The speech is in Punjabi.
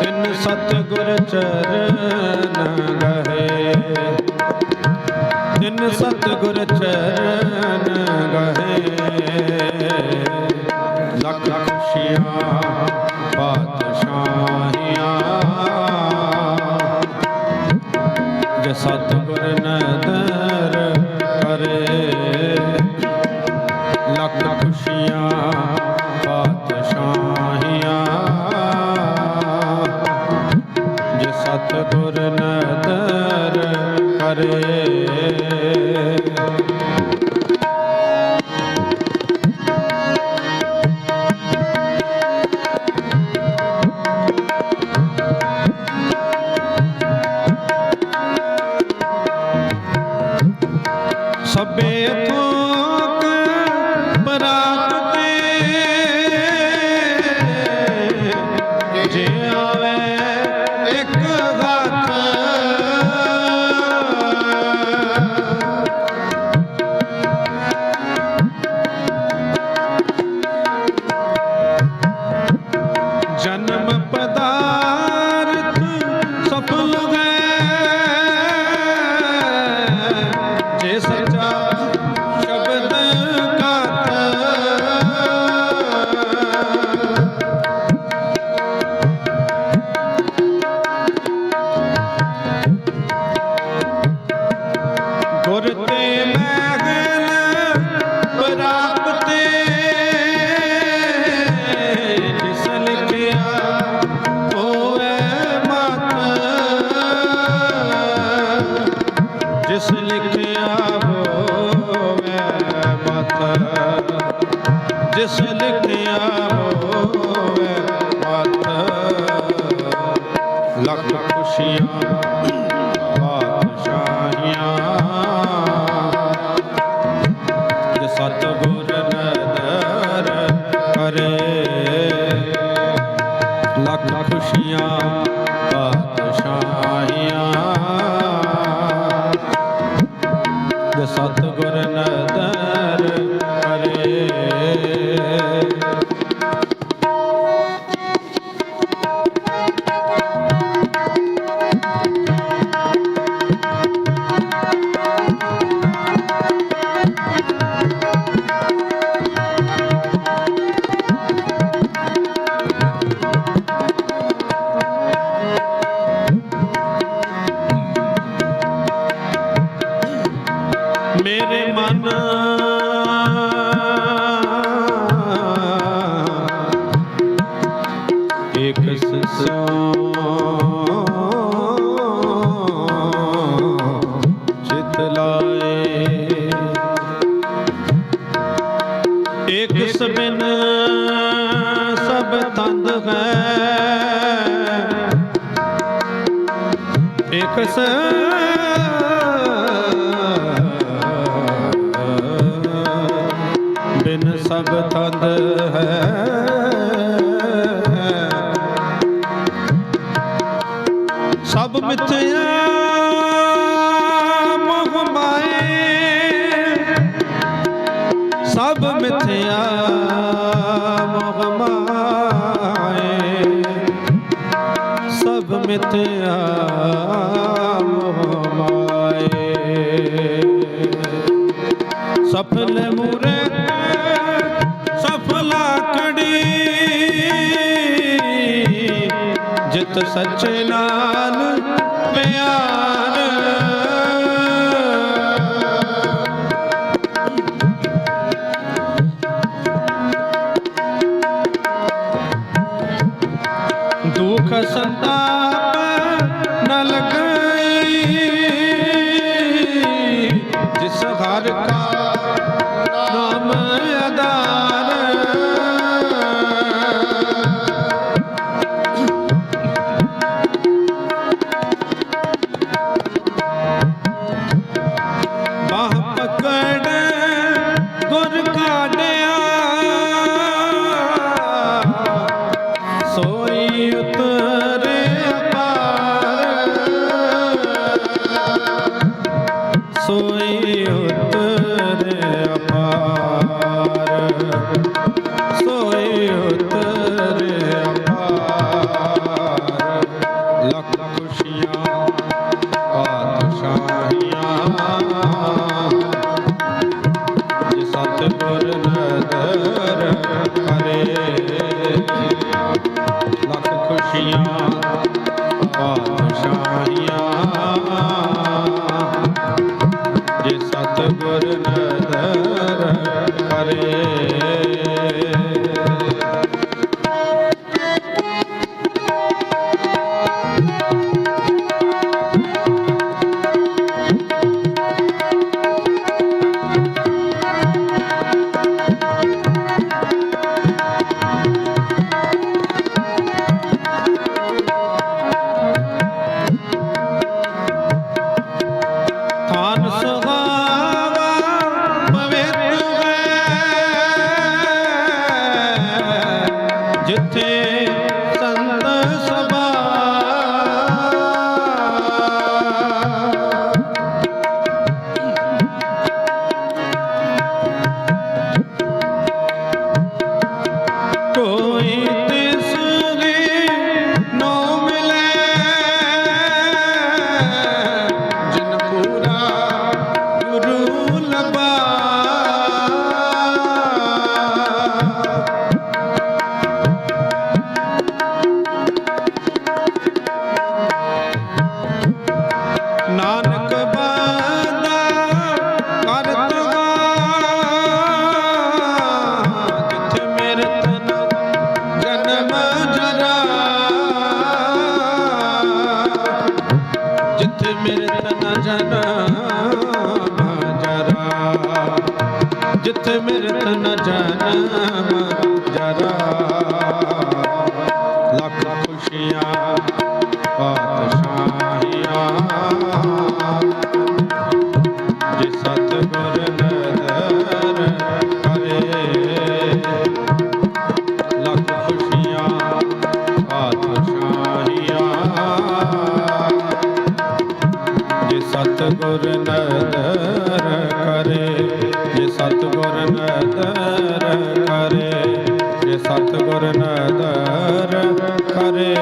ਤਿੰਨ ਸਤਿਗੁਰ ਚਰਨ ਗਹੇ ਤਿੰਨ ਸਤਿਗੁਰ ਚਰਨ ਗਹੇ ਲੱਖ ਲੱਖ ਖੁਸ਼ੀਆਂ ਪਾਤਸ਼ਾਹੀਆਂ ਜੇ ਸਤਿਗੁਰ ਨਦਰ ਸਤਿਗੁਰ ਜਿਸ ਲਿਖਿਆ ਹੋਵੇ ਮਤ ਲੱਖ ਖੁਸ਼ੀਆਂ ਪਾਤਸ਼ਾਹੀਆਂ ਜੇ ਸਤਿਗੁਰ ਨਦਰ ਕਰੇ, ਲੱਖ ਖੁਸ਼ੀਆਂ ਪਾਤਸ਼ਾਹੀਆਂ ਜੇ ਸਤਿਗੁਰ ਨਦਰ ਮੇਰੇ ਮਨ। ਇੱਕ ਸੋ ਚਿਤ ਲਾਏ। ਇੱਕ ਸਬਿਨ ਸਭ ਤੰਦ ਹੈ। ਇੱਕ ਸ ਸਭ ਤੰਦ ਹੈ। ਸਭ ਮਿਥਿਆ ਮੋਹ ਮਾਏ ਸਭ ਮਿਥਿਆ ਮੋਹ ਮਾਏ ਸਭ ਮਿਥਿਆ ਮੋਹ ਮਾਏ ਸਫਲ ਮੂਰੇ ਜਿਤ ਸੱਚ ਨਾਲ ਪਿਆਰ ਦੁਖ ਸੰਤਾਪ ਉਤਰਿਆ। ਜਿੱਥੇ ਮੇਰੇ ਤਨ ਜਨਮ ਜਰਾ ਲੱਖ ਖੁਸ਼ੀਆਂ ਪਾਤਸ਼ਾਹੀਆਂ। ਜੇ ਸਤਿਗੁਰ ਨਦਰ ਕਰੇ, ਲੱਖ ਖੁਸ਼ੀਆਂ ਪਾਤਸ਼ਾਹੀਆਂ। ਜੇ ਸਤਿਗੁਰ ਨਦਰ ਕਰੇ ਸਤਿਗੁਰ ਨਦਰ ਕਰੇ। ਜੇ ਸਤਿਗੁਰ ਨਦਰ ਕਰੇ